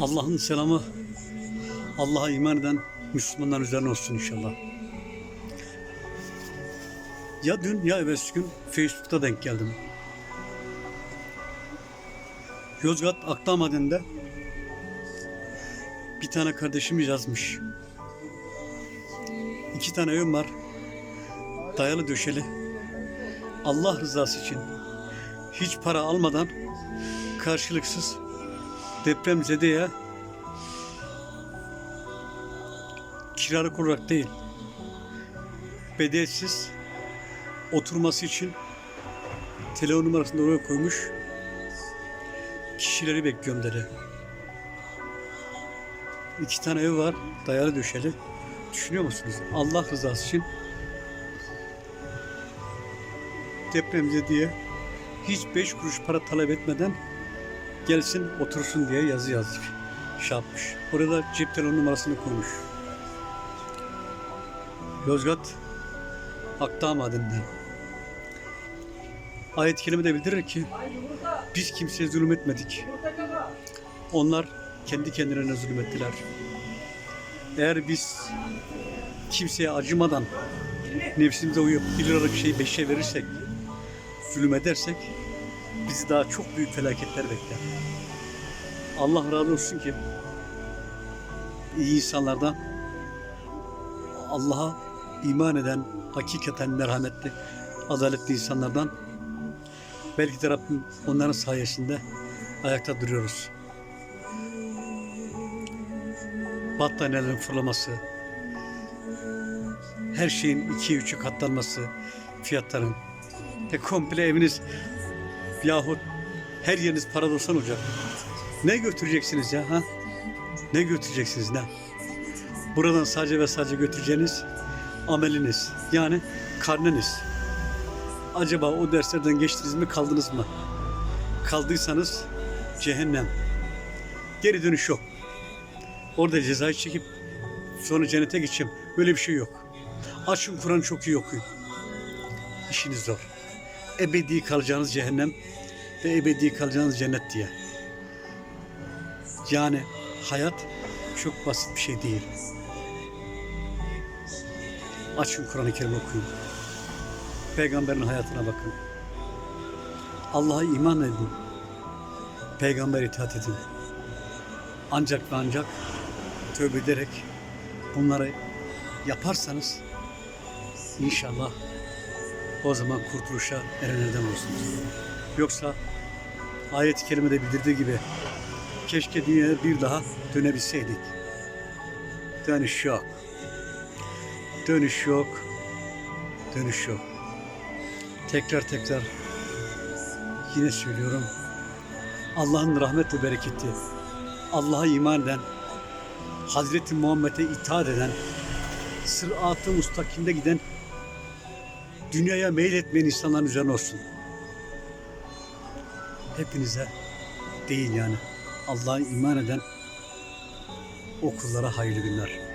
Allah'ın selamı Allah'a iman eden Müslümanlar üzerine olsun inşallah. Ya dün ya evvelsi gün Facebook'ta denk geldim. Yozgat Akdağ Madeninde bir tane kardeşimiz yazmış. İki tane evim var. Dayalı döşeli. Allah rızası için hiç para almadan karşılıksız depremzedeye kiralık olarak değil bedelsiz oturması için telefon numarasını oraya koymuş kişileri bekliyorum dedi. İki tane ev var dayalı döşeli. Düşünüyor musunuz? Allah rızası için depremze diye hiç beş kuruş para talep etmeden gelsin otursun diye yazı yazmış. Şey yapmış. Orada cep telefon numarasını koymuş. Yozgat Akdağ Madeni'nden. Ayet-i Kerime de bildirir ki biz kimseye zulüm etmedik. Onlar kendi kendilerine zulmettiler. Eğer biz kimseye acımadan nefsimize uyup bir liralık şey beşe verirsek, zulüm edersek bizi daha çok büyük felaketler bekler. Allah razı olsun ki iyi insanlardan Allah'a iman eden hakikaten merhametli, adaletli insanlardan belki de Rabbim onların sayesinde ayakta duruyoruz. Battaniyelerin fırlaması, her şeyin ikiye üçe katlanması, fiyatların ve komple eviniz yahut her yeriniz para dolsan olacak. Ne götüreceksiniz ya ha? Ne götüreceksiniz ne? Buradan sadece ve sadece götüreceğiniz ameliniz yani karneniz. Acaba o derslerden geçtiniz mi kaldınız mı? Kaldıysanız cehennem. Geri dönüş yok. Orada cezayı çekip sonra cennete geçeceğim. Böyle bir şey yok. Açın Kur'an çok iyi okuyun. İşiniz zor. Ebedi kalacağınız cehennem ve ebedi kalacağınız cennet diye. Yani hayat çok basit bir şey değil. Açın Kur'an-ı Kerim okuyun. Peygamberin hayatına bakın. Allah'a iman edin. Peygamber itaat edin. Ancak ve ancak tövbe ederek bunları yaparsanız inşallah o zaman kurtuluşa erenlerden olursunuz. Yoksa ayet-i kerimede bildirdiği gibi keşke dünyaya bir daha dönebilseydik. Dönüş yok. Dönüş yok. Dönüş yok. Tekrar tekrar yine söylüyorum. Allah'ın rahmet ve bereketi, Allah'a iman eden, Hazreti Muhammed'e itaat eden, sırat-ı mustakimde giden, dünyaya meyletmeyen insanların üzerine olsun. Hepinize değil yani. Allah'a iman eden o kullara hayırlı günler.